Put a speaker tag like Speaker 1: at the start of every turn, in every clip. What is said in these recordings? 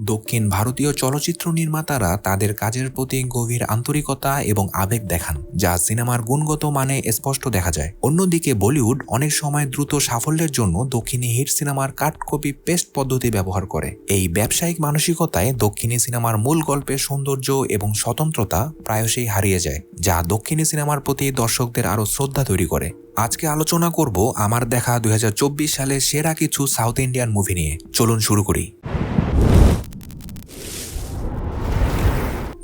Speaker 1: দক্ষিণ ভারতীয় চলচ্চিত্র নির্মাতারা তাদের কাজের প্রতি গভীর আন্তরিকতা এবং আবেগ দেখান, যা সিনেমার গুণগত মানে স্পষ্ট দেখা যায়। অন্যদিকে বলিউড অনেক সময় দ্রুত সাফল্যের জন্য দক্ষিণী হিট সিনেমার কাট কপি পেস্ট পদ্ধতি ব্যবহার করে। এই ব্যবসায়িক মানসিকতায় দক্ষিণী সিনেমার মূল গল্পের সৌন্দর্য এবং স্বতন্ত্রতা প্রায়শই হারিয়ে যায়, যা দক্ষিণী সিনেমার প্রতি দর্শকদের আরও শ্রদ্ধা তৈরি করে। আজকে আলোচনা করব আমার দেখা দুই সালে সেরা কিছু সাউথ ইন্ডিয়ান মুভি নিয়ে। চলুন শুরু করি।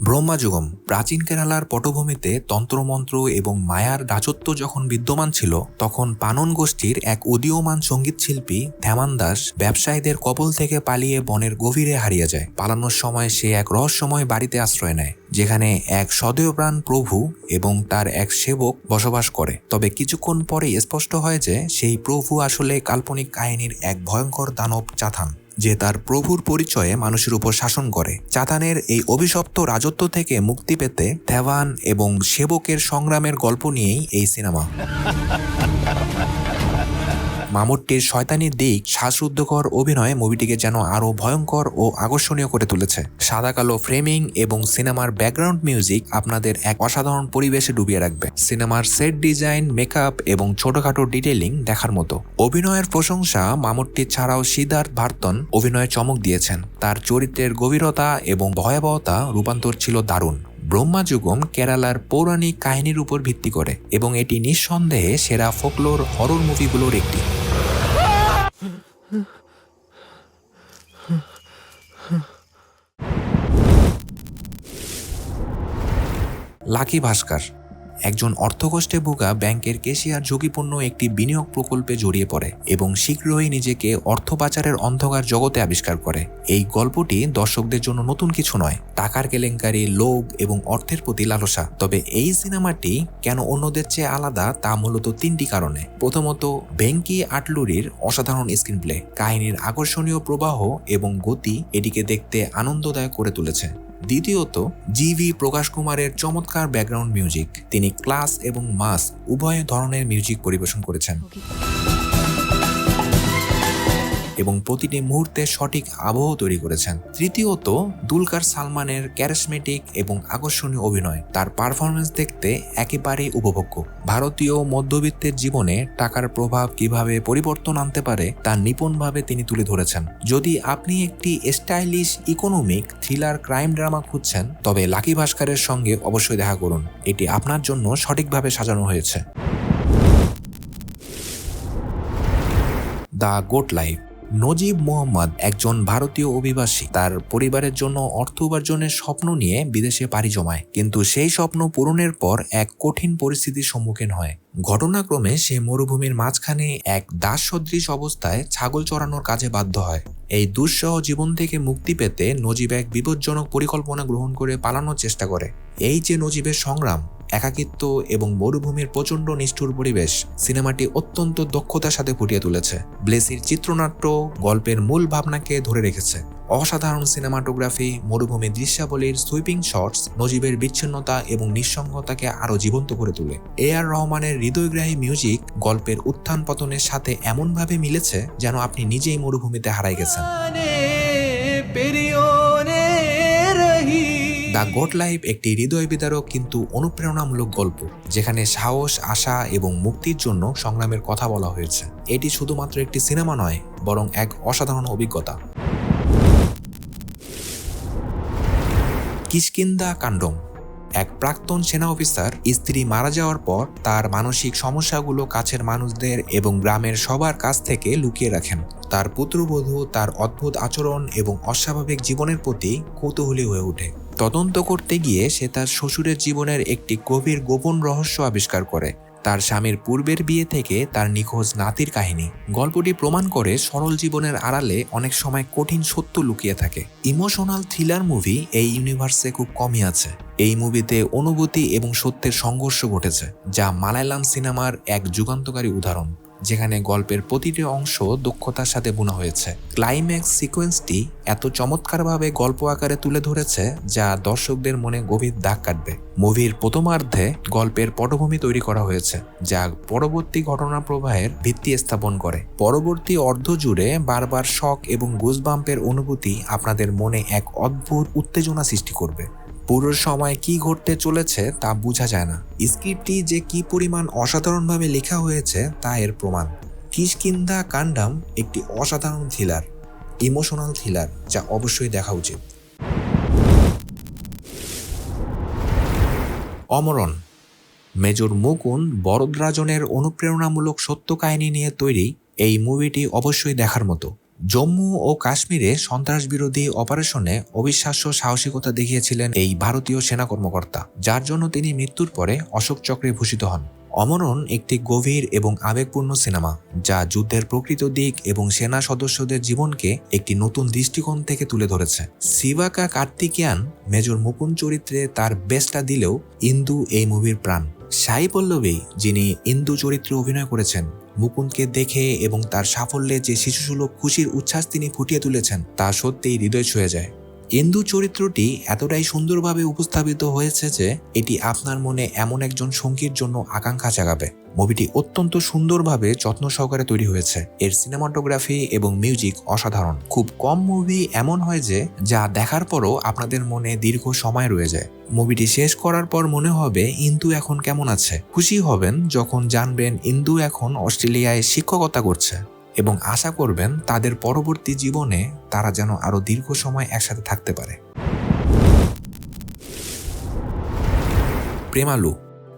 Speaker 1: ব্রহ্মাযুগম, প্রাচীন কেরালার পটভূমিতে তন্ত্রমন্ত্র এবং মায়ার রাজত্ব যখন বিদ্যমান ছিল, তখন পানন গোষ্ঠীর এক উদীয়মান সংগীত শিল্পী ধ্যামান দাস ব্যবসায়ীদের কবল থেকে পালিয়ে বনের গভীরে হারিয়ে যায়। পালানোর সময় সে এক রহস্যময় বাড়িতে আশ্রয় নেয়। যেখানে এক সদয়প্রাণ প্রভু এবং তার এক সেবক বসবাস করে। তবে কিছুক্ষণ পরে স্পষ্ট হয় যে সেই প্রভু আসলে কাল্পনিক কাহিনীর এক ভয়ঙ্কর দানব চাথান, যে তার প্রভুর পরিচয়ে মানুষের উপর শাসন করে। চাতানের এই অভিশপ্ত রাজত্ব থেকে মুক্তি পেতে দেওয়ান এবং সেবকের সংগ্রামের গল্প নিয়েই এই সিনেমা। মামুট্টির শয়তানি দিক শ্বাসরুদ্ধকর অভিনয় মুভিটিকে যেন আরও ভয়ঙ্কর ও আকর্ষণীয় করে তুলেছে। সাদা কালো ফ্রেমিং এবং সিনেমার ব্যাকগ্রাউন্ড মিউজিক আপনাদের এক অসাধারণ পরিবেশে ডুবিয়ে রাখবে। সিনেমার সেট ডিজাইন, মেকআপ এবং ছোটখাটো ডিটেলিং দেখার মতো। অভিনয়ের প্রশংসা মামুট্টি ছাড়াও সিদ্ধার্থ ভার্তন অভিনয়ে চমক দিয়েছেন। তার চরিত্রের গভীরতা এবং ভয়াবহতা রূপান্তর ছিল দারুণ। ব্রহ্মাযুগম কেরালার পৌরাণিক কাহিনীর উপর ভিত্তি করে এবং এটি নিঃসন্দেহে সেরা ফোকলোর হরর মুভিগুলোর একটি। লাকি ভাস্কর একজন অর্থকষ্টে ভোগা ব্যাংকের কেশিয়ার ঝুঁকিপূর্ণ একটি বিনিয়োগ প্রকল্পে জড়িয়ে পড়ে এবং শীঘ্রই নিজেকে অর্থ পাচারের অন্ধকার জগতে আবিষ্কার করে। এই গল্পটি দর্শকদের জন্য নতুন কিছু নয়, টাকার কেলেঙ্কারি, লোভ এবং অর্থের প্রতি লালসা। তবে এই সিনেমাটি কেন অন্যদের চেয়ে আলাদা তা মূলত তিনটি কারণে। প্রথমত, ভেঙ্কি আটলুরির অসাধারণ স্ক্রিন প্লে কাহিনীর আকর্ষণীয় প্রবাহ এবং গতি এটিকে দেখতে আনন্দদায়ক করে তুলেছে। দ্বিতীয়ত জিভি প্রকাশ কুমারের চমৎকার ব্যাকগ্রাউন্ড মিউজিক তিনি ক্লাস এবং মাস উভয় ধরনের মিউজিক পরিবেশন করেছেন। এবং প্রতিটি মুহূর্তে সঠিক আবহ তৈরি করেছেন। তৃতীয়ত, দুলকার সালমানের ক্যারিসমেটিক এবং আকর্ষণীয় অভিনয়। তার পারফরমেন্স দেখতে একেবারেই উপভোগ্য। ভারতীয় মধ্যবিত্তের জীবনে টাকার প্রভাব কীভাবে পরিবর্তন আনতে পারে, তা নিপুণভাবে তিনি তুলে ধরেছেন। যদি আপনি একটি stylish economic thriller crime drama খুঁজছেন, তবে লাকি ভাস্করের সঙ্গে অবশ্যই দেখা করুন। এটি আপনার জন্য সঠিকভাবে সাজানো হয়েছে। The goat life Najeeb Mohammad একজন ভারতীয় অভিবাসী। তার পরিবারের জন্য অর্থ উপার্জনের স্বপ্ন নিয়ে বিদেশে পাড়ি জমায়। কিন্তু সেই স্বপ্ন পূরণের পর এক কঠিন পরিস্থিতির সম্মুখীন হয়। ঘটনাক্রমে সে মরুভূমির মাঝখানে এক দাস সদৃশ অবস্থায় ছাগল চড়ানোর কাজে বাধ্য হয়। এই দুঃসহ জীবন থেকে মুক্তি পেতে নজিব এক বিপজ্জনক পরিকল্পনা গ্রহণ করে পালানোর চেষ্টা করে। এই যে নজিবের সংগ্রাম একাকিত্ব এবং মরুভূমির প্রচণ্ড নিষ্ঠুর পরিবেশ সিনেমাটি অত্যন্ত দক্ষতার সাথে ফুটিয়ে তুলেছে। ব্লেসির চিত্রনাট্য গল্পের মূল ভাবনাকে ধরে রেখেছে। অসাধারণ সিনেমাটোগ্রাফি, মরুভূমি দৃশ্যাবলীর সুইপিং শটস, নজিবের বিচ্ছিন্নতা এবং নিঃসঙ্গতাকে আরও জীবন্ত করে তোলে। এ আর রহমানের হৃদয়গ্রাহী মিউজিক গল্পের উত্থান পতনের সাথে এমনভাবে মিলেছে যেন আপনি নিজেই মরুভূমিতে হারাই গেছেন। গড লাইফ একটি হৃদয় বিদারক কিন্তু অনুপ্রেরণামূলক গল্প, যেখানে সাহস, আশা এবং মুক্তির জন্য সংগ্রামের কথা বলা হয়েছে। এটি শুধুমাত্র একটি সিনেমা নয়, বরং এক অসাধারণ অভিজ্ঞতা। কিষ্কিন্দা কাণ্ডম, এক প্রাক্তন সেনা অফিসার, স্ত্রী মারা যাওয়ার পর তার মানসিক সমস্যাগুলো কাছের মানুষদের এবং গ্রামের সবার কাছ থেকে লুকিয়ে রাখেন। তার পুত্রবধূ তার অদ্ভুত আচরণ এবং অস্বাভাবিক জীবনের প্রতি কৌতূহলী হয়ে ওঠে। তদন্ত করতে গিয়ে সে তার শ্বশুরের জীবনের একটি গভীর গোপন রহস্য আবিষ্কার করে। তার স্বামীর পূর্বের বিয়ে থেকে তার নিখোঁজ নাতির কাহিনী। গল্পটি প্রমাণ করে সরল জীবনের আড়ালে অনেক সময় কঠিন সত্য লুকিয়ে থাকে। ইমোশনাল থ্রিলার মুভি এই ইউনিভার্সে খুব কমই আছে। এই মুভিতে অনুভূতি এবং সত্যের সংঘর্ষ ঘটেছে, যা মালায়ালাম সিনেমার এক যুগান্তকারী উদাহরণ। যেখানে গল্পের প্রতিটি অংশ দক্ষতার সাথে বোনা হয়েছে। ক্লাইম্যাক্স সিকোয়েন্সটি এত চমৎকারভাবে গল্প আকারে তুলে ধরেছে যা দর্শকদের মনে গভীর দাগ কাটবে। মুভির প্রথমার্ধে গল্পের পটভূমি তৈরি করা হয়েছে, যা পরবর্তী ঘটনা প্রবাহের ভিত্তি স্থাপন করে। পরবর্তী অর্ধ জুড়ে বারবার শখ এবং গুজবাম্পের অনুভূতি আপনাদের মনে এক অদ্ভুত উত্তেজনা সৃষ্টি করবে। পুরো সময় কি ঘটতে চলেছে তা বোঝা যায় না। স্ক্রিপ্টটি যে কি পরিমাণ অসাধারণভাবে লেখা হয়েছে তা এর প্রমাণ। কিসকিন্দা কান্ডাম একটি অসাধারণ থ্রিলার ইমোশনাল থ্রিলার যা অবশ্যই দেখা উচিত। অমরণ, মেজর মুকুন বরদরাজনের অনুপ্রেরণামূলক সত্য কাহিনী নিয়ে তৈরি এই মুভিটি অবশ্যই দেখার মতো। জম্মু ও কাশ্মীরে সন্ত্রাস বিরোধী অপারেশনে অবিশ্বাস্য সাহসিকতা দেখিয়েছিলেন এই ভারতীয় সেনা কর্মকর্তা, যার জন্য তিনি মৃত্যুর পরে অশোক চক্রে ভূষিত হন। অমরণ একটি গভীর এবং আবেগপূর্ণ সিনেমা, যা যুদ্ধের প্রকৃত দিক এবং সেনা সদস্যদের জীবনকে একটি নতুন দৃষ্টিকোণ থেকে তুলে ধরেছে। সিবাকা কার্তিকিয়ান মেজর মুকুন চরিত্রে তার বেস্টটা দিলেও ইন্দু এই মুভির প্রাণ। সাই পল্লবী, যিনি ইন্দু চরিত্রে অভিনয় করেছেন মুকুন্দকে দেখে এবং তার সাফল্যে যে শিশুসুলভ খুশির উচ্ছ্বাস তিনি ফুটিয়ে তুলেছেন, তা সত্যিই হৃদয় ছুঁয়ে যায়। ইন্দু চরিত্রটি এতটাই সুন্দরভাবে উপস্থাপিত হয়েছে যে, এটি আপনার মনে এমন একজন সঙ্গীর জন্য আকাঙ্ক্ষা জাগাবে। মুভিটি অত্যন্ত সুন্দরভাবে যত্ন সহকারে তৈরি হয়েছে। এর সিনেমাটোগ্রাফি এবং মিউজিক অসাধারণ। খুব কম মুভি এমন হয় যে, যা দেখার পরও আপনাদের মনে দীর্ঘ সময় রয়ে যায়। মুভিটি শেষ করার পর মনে হবে, ইন্দু এখন কেমন আছে? খুশি হবেন যখন জানবেন ইন্দু এখন অস্ট্রেলিয়ায় শিক্ষকতা করছে এবং আশা করবেন তাদের পরবর্তী জীবনে তারা যেন আরও দীর্ঘ সময় একসাথে থাকতে পারে। প্রেমালু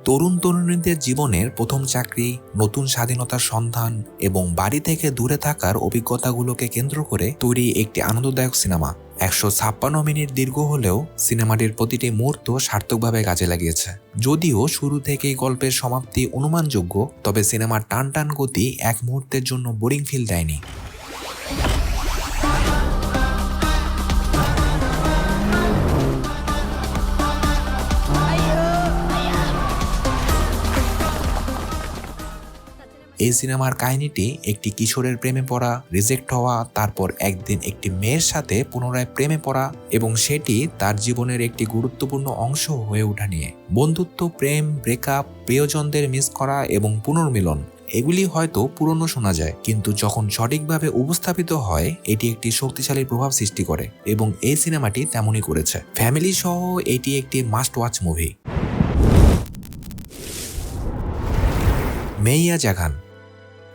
Speaker 1: তরুণ তরুণীদের জীবনের প্রথম চাকরি, নতুন স্বাধীনতার সন্ধান এবং বাড়ি থেকে দূরে থাকার অভিজ্ঞতাগুলোকে কেন্দ্র করে তৈরি একটি আনন্দদায়ক সিনেমা। একশো ছাপ্পান্ন মিনিট দীর্ঘ হলেও সিনেমাটির প্রতিটি মুহূর্ত সার্থকভাবে কাজে লাগিয়েছে। যদিও শুরু থেকেই গল্পের সমাপ্তি অনুমানযোগ্য, তবে সিনেমার টান টান গতি এক মুহূর্তের জন্য বোরিং ফিল দেয়নি। এই সিনেমার কাহিনীটি একটি কিশোরের প্রেমে পড়া রিজেক্ট হওয়া, তারপর একদিন একটি মেয়ের সাথে পুনরায় প্রেমে পড়া এবং সেটি তার জীবনের একটি গুরুত্বপূর্ণ অংশ হয়ে ওঠা নিয়ে। বন্ধুত্ব, প্রেম ব্রেকআপ প্রিয়জনদের মিস করা এবং পুনর্মিলন, এগুলি হয়তো পুরনো শোনা যায়, কিন্তু যখন সঠিকভাবে উপস্থাপিত হয়, এটি একটি শক্তিশালী প্রভাব সৃষ্টি করে এবং এই সিনেমাটি তেমনই করেছে। ফ্যামিলি সহ এটি একটি must watch movie Meiyazhagan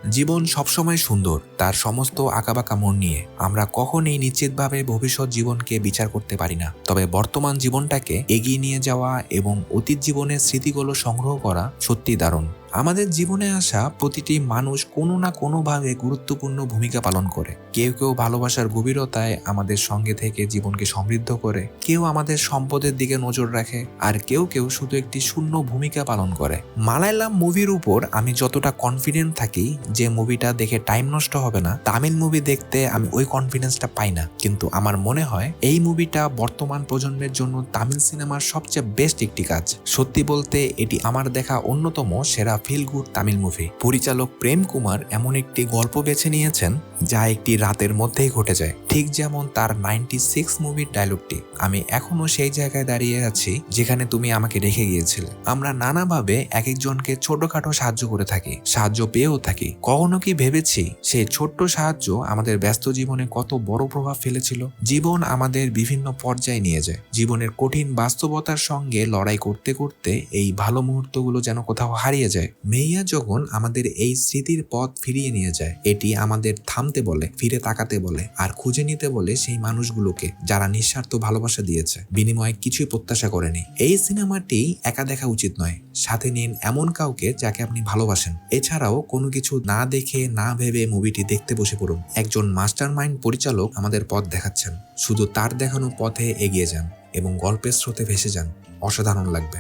Speaker 1: জীবন সবসময় সুন্দর, তার সমস্ত আঁকাবাঁকা মন নিয়ে। আমরা কখনই নিশ্চিতভাবে ভবিষ্যৎ জীবনকে বিচার করতে পারি না। তবে বর্তমান জীবনটাকে এগিয়ে নিয়ে যাওয়া এবং অতীত জীবনের স্মৃতিগুলো সংগ্রহ করা সত্যি দারুণ। আমাদের জীবনে আসা প্রতিটি মানুষ কোনো না কোনোভাবে গুরুত্বপূর্ণ ভূমিকা পালন করে। কেউ কেউ ভালোবাসার গভীরতায় আমাদের সঙ্গে থেকে জীবনকে সমৃদ্ধ করে, কেউ আমাদের সম্পদের দিকে নজর রাখে, আর কেউ কেউ শুধু একটি শূন্য ভূমিকা পালন করে। মালায়ালাম মুভির উপর আমি যতটা কনফিডেন্ট থাকি যে মুভিটা দেখে টাইম নষ্ট হবে না, তামিল মুভি দেখতে আমি ওই কনফিডেন্সটা পাই না। কিন্তু আমার মনে হয় এই মুভিটা বর্তমান প্রজন্মের জন্য তামিল সিনেমার সবচেয়ে বেস্ট একটি কাজ। সত্যি বলতে এটি আমার দেখা অন্যতম সেরা ফিল গুড তামিল মুভি। পরিচালক প্রেম কুমার এমন একটি গল্প বেছে নিয়েছেন যা একটি রাতের মধ্যেই ঘটে যায়। ঠিক যেমন তার নাইনটি সিক্স মুভির ডায়লগটি আমি এখনও সেই জায়গায় দাঁড়িয়ে আছি যেখানে তুমি আমাকে রেখে গিয়েছিলে। আমরা নানাভাবে এক একজনকে ছোটখাটো সাহায্য করে থাকি, সাহায্য পেয়েও থাকি। কখনো কি ভেবেছি সেই ছোট্ট সাহায্য আমাদের ব্যস্ত জীবনে কত বড় প্রভাব ফেলেছিল? জীবন আমাদের বিভিন্ন পর্যায়ে নিয়ে যায়। জীবনের কঠিন বাস্তবতার সঙ্গে লড়াই করতে করতে এই ভালো মুহূর্তগুলো যেন কোথাও হারিয়ে যায়। মেইয়া যখন আমাদের এই স্মৃতির পথ ফিরিয়ে নিয়ে যায়, এটি আমাদের থামতে বলে, ফিরে তাকাতে বলে আর খুঁজে নিতে বলে সেই মানুষগুলোকে যারা নিঃস্বার্থ ভালোবাসা দিয়েছে। বিনিময়ে কিছুই প্রত্যাশা করেনি। এই সিনেমাটি একা দেখা উচিত নয়। সাথে নিন এমন কাউকে যাকে আপনি ভালোবাসেন। এছাড়াও কোনো কিছু না দেখে না ভেবে মুভিটি দেখতে বসে পড়ুন। একজন মাস্টার মাইন্ড পরিচালক আমাদের পথ দেখাচ্ছেন। শুধু তার দেখানো পথে এগিয়ে যান এবং গল্পের স্রোতে ভেসে যান। অসাধারণ লাগবে।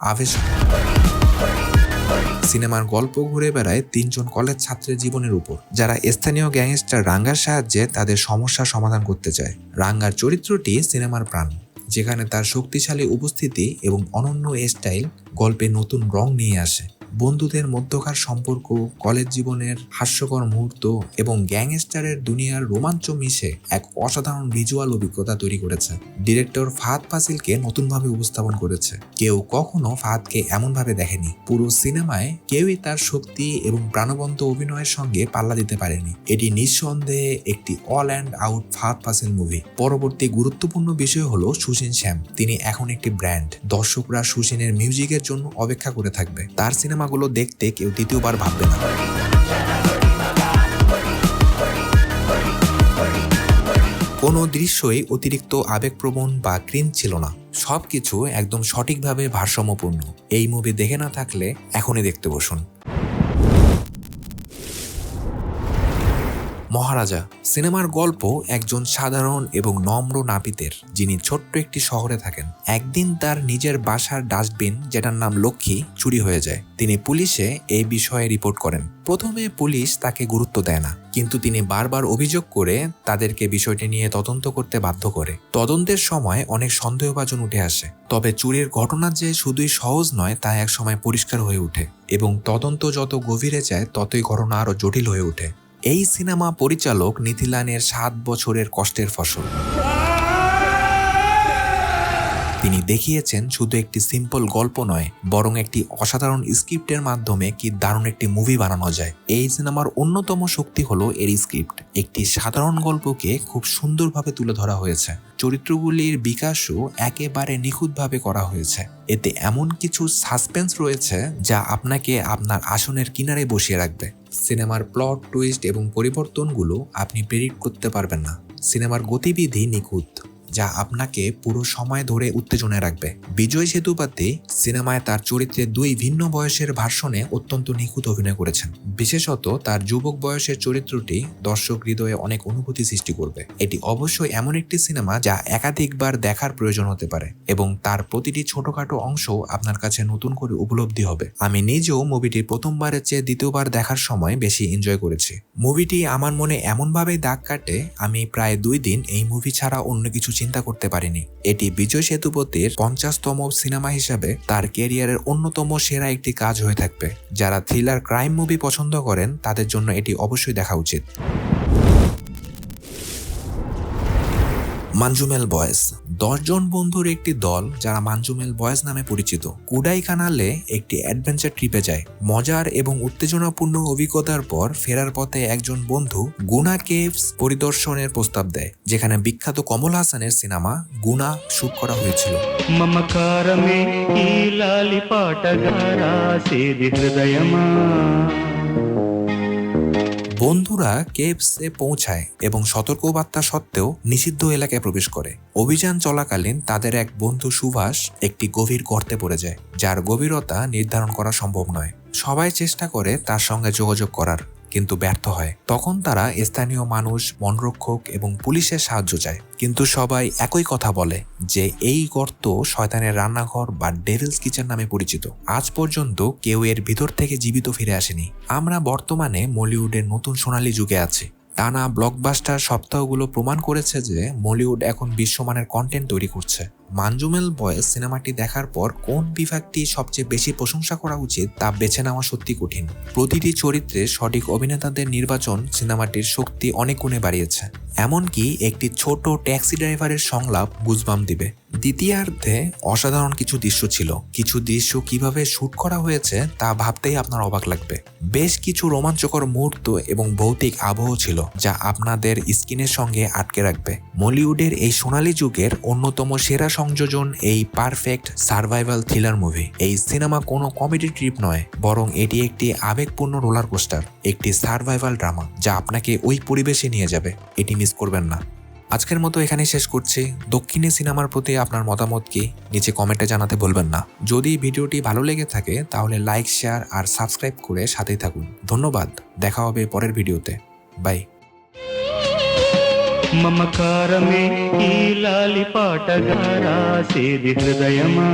Speaker 1: আবেশ। সিনেমার গল্প ঘুরে বেড়ায় তিনজন কলেজ ছাত্রের জীবনের উপর। যারা স্থানীয় গ্যাংস্টার রাঙ্গার সাহায্যে তাদের সমস্যার সমাধান করতে চায়। রাঙ্গার চরিত্রটি সিনেমার প্রাণ, যেখানে তার শক্তিশালী উপস্থিতি এবং অনন্য স্টাইল গল্পে নতুন রং নিয়ে আসে। বন্ধুদের মধ্যকার সম্পর্ক, কলেজ জীবনের হাস্যকর মুহূর্ত এবং গ্যাংস্টারের দুনিয়ার রোমাঞ্চ মিশে এক অসাধারণ ভিজুয়াল অভিজ্ঞতা তৈরি করেছে। ডিরেক্টর ফাহাদ ফাসিলকে নতুনভাবে উপস্থাপন করেছে। কেউ কখনো ফাহাদকে এমনভাবে দেখেনি। পুরো সিনেমায় কেউই তার শক্তি এবং প্রাণবন্ত অভিনয়ের সঙ্গে পাল্লা দিতে পারেনি। এটি নিঃসন্দেহে একটি all and out Fahadh Faasil movie পরবর্তী গুরুত্বপূর্ণ বিষয় হলো সুশীন শ্যাম। তিনি এখন একটি ব্র্যান্ড দর্শকরা সুশীনের মিউজিকের জন্য অপেক্ষা করে থাকবে। তার সিনেমাগুলো দেখতে কেউ দ্বিতীয়বার ভাববে না। কোনো দৃশ্যই অতিরিক্ত আবেগপ্রবণ বা ক্রিন ছিল না। সব কিছু একদম সঠিকভাবে ভারসাম্যপূর্ণ। এই মুভি দেখে না থাকলে এখনই দেখতে বসুন। মহারাজা, সিনেমার গল্প একজন সাধারণ এবং নম্র নাপিতের, যিনি ছোট্ট একটি শহরে থাকেন। একদিন তার নিজের বাসার ডাস্টবিন, যেটার নাম লক্ষ্মী, চুরি হয়ে যায়। তিনি পুলিশে এই বিষয়ে রিপোর্ট করেন। প্রথমে পুলিশ তাকে গুরুত্ব দেয় না, কিন্তু তিনি বারবার অভিযোগ করে তাদেরকে বিষয়টি নিয়ে তদন্ত করতে বাধ্য করে। তদন্তের সময় অনেক সন্দেহভাজন উঠে আসে। তবে চুরির ঘটনা যে শুধুই সহজ নয়, তা এক সময় পরিষ্কার হয়ে ওঠে এবং তদন্ত যত গভীরে যায়, ততই ঘটনা আরও জটিল হয়ে ওঠে। এই সিনেমা পরিচালক নিথিলানের সাত বছরের কষ্টের ফসল। তিনি দেখিয়েছেন শুধু একটি সিম্পল গল্প নয়, বরং একটি অসাধারণ স্ক্রিপ্টের মাধ্যমে কি দারুণ একটি মুভি বানানো যায়। এই সিনেমার অন্যতম শক্তি হলো এর স্ক্রিপ্ট একটি সাধারণ গল্পকে খুব সুন্দরভাবে তুলে ধরা হয়েছে। চরিত্রগুলির বিকাশও একেবারে নিখুঁতভাবে করা হয়েছে। এতে এমন কিছু সাসপেন্স রয়েছে যা আপনাকে আপনার আসনের কিনারে বসিয়ে রাখবে। সিনেমার প্লট টুইস্ট এবং পরিবর্তনগুলো আপনি প্রেরিট করতে পারবেন না। সিনেমার গতিবিধি নিখুঁত। যা আপনাকে পুরো সময় ধরে উত্তেজনায় রাখবে। বিজয় সেতুপাতি সিনেমায় তার চরিত্রে দুই ভিন্ন বয়সের ভার্সনে অত্যন্ত নিখুঁত অভিনয় করেছেন। বিশেষত তার যুবক বয়সের চরিত্রটি দর্শক হৃদয়ে অনেক অনুভূতি সৃষ্টি করবে। এটি অবশ্যই এমন একটি সিনেমা যা একাধিকবার দেখার প্রয়োজন হতে পারে এবং তার প্রতিটি ছোটখাটো অংশ আপনার কাছে নতুন করে উপলব্ধি হবে। আমি নিজেও মুভিটি প্রথমবারের চেয়ে দ্বিতীয়বার দেখার সময় বেশি এনজয় করেছি। মুভিটি আমার মনে এমনভাবেই দাগ কাটে, আমি প্রায় দুই দিন এই মুভি ছাড়া অন্য কিছু চিন্তা করতে পারেনি। এটি বিজয় সেতুপতির পঞ্চাশতম সিনেমা হিসাবে তার কেরিয়ারের অন্যতম সেরা একটি কাজ হয়ে থাকবে। যারা থ্রিলার ক্রাইম মুভি পছন্দ করেন, তাদের জন্য এটি অবশ্যই দেখা উচিত। মানজুমেল বয়েজ। দশজন বন্ধুর একটি দল, যারা মানজুমেল বয়েজ নামে পরিচিত। কুডাই কানালে একটি অ্যাডভেঞ্চার ট্রিপে যায়। মজার এবং উত্তেজনাপূর্ণ অভিজ্ঞতার পর ফেরার পথে একজন বন্ধু গুনা কেভস পরিদর্শনের প্রস্তাব দেয়, যেখানে বিখ্যাত কমল হাসানের সিনেমা গুনা শুট করা হয়েছিল।
Speaker 2: হৃদয়মা
Speaker 1: বন্ধুরা কেভসে পৌঁছায় এবং সতর্কবার্তা সত্ত্বেও নিষিদ্ধ এলাকায় প্রবেশ করে। অভিযান চলাকালীন তাদের এক বন্ধু সুভাষ একটি গভীর গর্তে পড়ে যায়, যার গভীরতা নির্ধারণ করা সম্ভব নয়। সবাই চেষ্টা করে তার সঙ্গে যোগাযোগ করার। কিন্তু ব্যর্থ হয়। তখন তারা স্থানীয় মানুষ, বনরক্ষক এবং পুলিশের সাহায্য চায়। কিন্তু সবাই একই কথা বলে যে এই গর্ত শয়তানের রান্নাঘর বা ডেভিলস কিচেন নামে পরিচিত। আজ পর্যন্ত কেউ এর ভিতর থেকে জীবিত ফিরে আসেনি। আমরা বর্তমানে মলিউডের নতুন সোনালী যুগে আছি। টানা ব্লকবাস্টার সপ্তাহগুলো প্রমাণ করেছে যে মলিউড এখন বিশ্বমানের কন্টেন্ট তৈরি করছে। মানজুমেল বয়েস সিনেমাটি দেখার পর কোন বিভাগটি সবচেয়ে বেশি প্রশংসা করা উচিত তা বেছে নেওয়া সত্যি কঠিন। প্রতিটি চরিত্রে সঠিক অভিনেতাদের নির্বাচন সিনেমাটির শক্তি অনেক গুণে বাড়িয়েছে। এমনকি একটি ছোট ট্যাক্সি ড্রাইভারের সংলাপ গুজবাম দিবে। দ্বিতীয়ার্ধে অসাধারণ কিছু দৃশ্য ছিল। কিছু দৃশ্য কীভাবে শুট করা হয়েছে তা ভাবতেই আপনার অবাক লাগবে। বেশ কিছু রোমাঞ্চকর মুহূর্ত এবং ভৌতিক আবহ ছিল, যা আপনাদের স্কিনের সঙ্গে আটকে রাখবে। মলিউডের এই সোনালী যুগের অন্যতম সেরা সংযোজন এই পারফেক্ট সার্ভাইভাল থ্রিলার মুভি এই সিনেমা কোনো কমেডি ট্রিপ নয়, বরং এটি একটি আবেগপূর্ণ রোলার কোস্টার একটি সার্ভাইভাল ড্রামা যা আপনাকে ওই পরিবেশে নিয়ে যাবে। এটি মিস করবেন না। আজকের মতো এখানে শেষ করছি। দক্ষিণী সিনেমার প্রতি আপনার মতামত কি? নিচে কমেন্টে জানাতে ভুলবেন না। যদি ভিডিওটি ভালো লেগে থাকে, তাহলে লাইক শেয়ার আর সাবস্ক্রাইব করে সাথেই থাকুন। ধন্যবাদ। দেখা হবে পরের ভিডিওতে বাই
Speaker 2: మమకారమే ఈ లాలి పాటగా రాసేది హృదయమా?